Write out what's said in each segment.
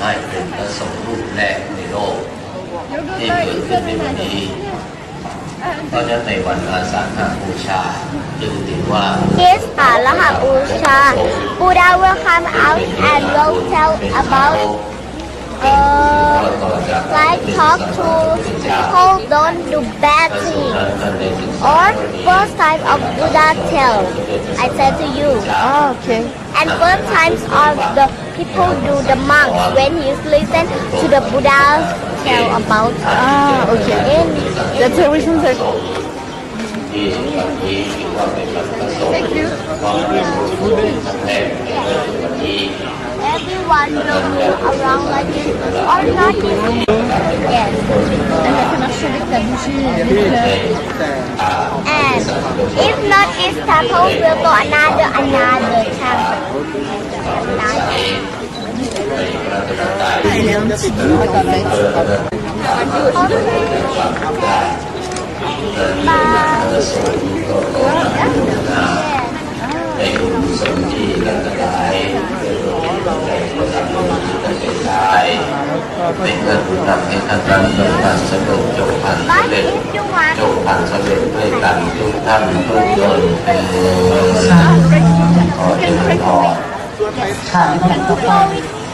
ให้เป็นพระสงฆ์รูปแรกในโลก ที่เกิดขึ้นในวันนี้เพราะฉะนั้นในวันอาสาฬหบูชาจึงถือว่า Yes ป่าละหบูชา Buddha will come out and will tell about uh, like talk to people don't do bad things. Or first time of Buddha tell. I said to you. Oh, okay. And first times of the people do the monks when he listen to the Buddha tell about Ah, okay. in The television said, ที่วั everyone will move around like this or not. Yes. And the And if not this temple, we'll go another another temple. Okay. Bye. Yeah. เป็นเพื่อนผู้นำให้ท่านทั้งจงผ่านสำเร็จจงผ่านสำเร็จจงผ่านสำเร็จด้วยกันทุกท่านทุกคนเป็นขอเจริญพรค่ะในแผนต่อไป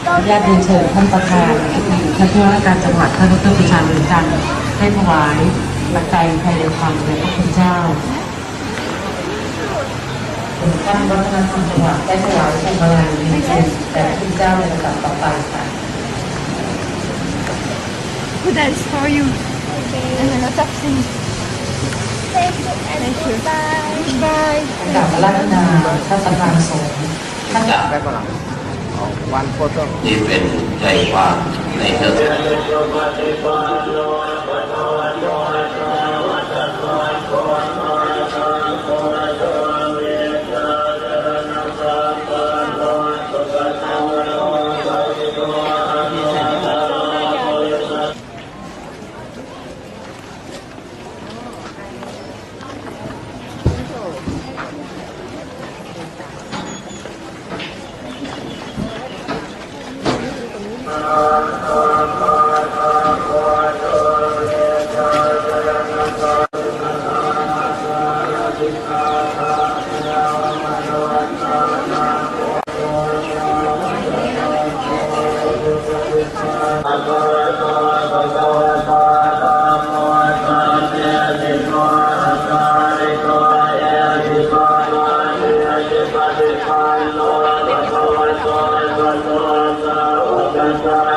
ขออนุญาตเรียนเชิญท่านประธานท่านผู้ว่าการจังหวัดท่านดรประชาเรือนจันทร์ให้ถวายปัจจัยภายในความในพระคุณเจ้าท่านวัฒนธรรมจังหวัดได้ถวายพวงมาลัยให้เป็นแต่พระคุณเจ้าในลำดับ that is for you. Okay. And a lot of things. Thank you. Thank you. Bye. Bye. Cảm ท่านจะไปก่อนหรอ1 photo. Lord, Lord, Lord, น